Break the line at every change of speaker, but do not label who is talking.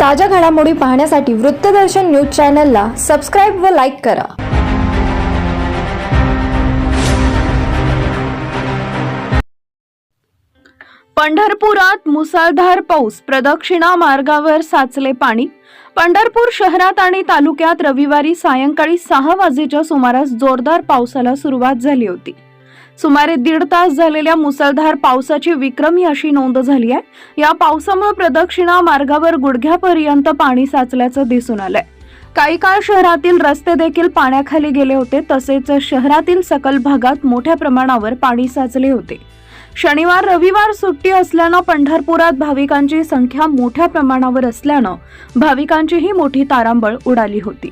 ताज्या घडामोडी पाहण्यासाठी वृत्तदर्शन न्यूज चॅनलला सबस्क्राईब व लाईक करा.
पंढरपुरात मुसळधार पाऊस प्रदक्षिणा मार्गावर साचले पाणी. पंढरपूर शहरात आणि तालुक्यात रविवारी सायंकाळी सहा वाजेच्या सुमारास जोरदार पावसाला सुरुवात झाली होती. सुमारे दीड तास झालेल्या मुसळधार पावसाची विक्रमी अशी नोंद झाली आहे. या पावसामुळे प्रदक्षिणा मार्गावर गुडघ्यापर्यंत पाणी साचल्याचं दिसून आलंय. काही काळ शहरातील रस्ते देखील पाण्याखाली गेले होते तसेच शहरातील सकल भागात मोठ्या प्रमाणावर पाणी साचले होते. शनिवार रविवार सुट्टी असल्यानं पंढरपुरात भाविकांची संख्या मोठ्या प्रमाणावर असल्यानं भाविकांचीही मोठी तारांबळ उडाली होती.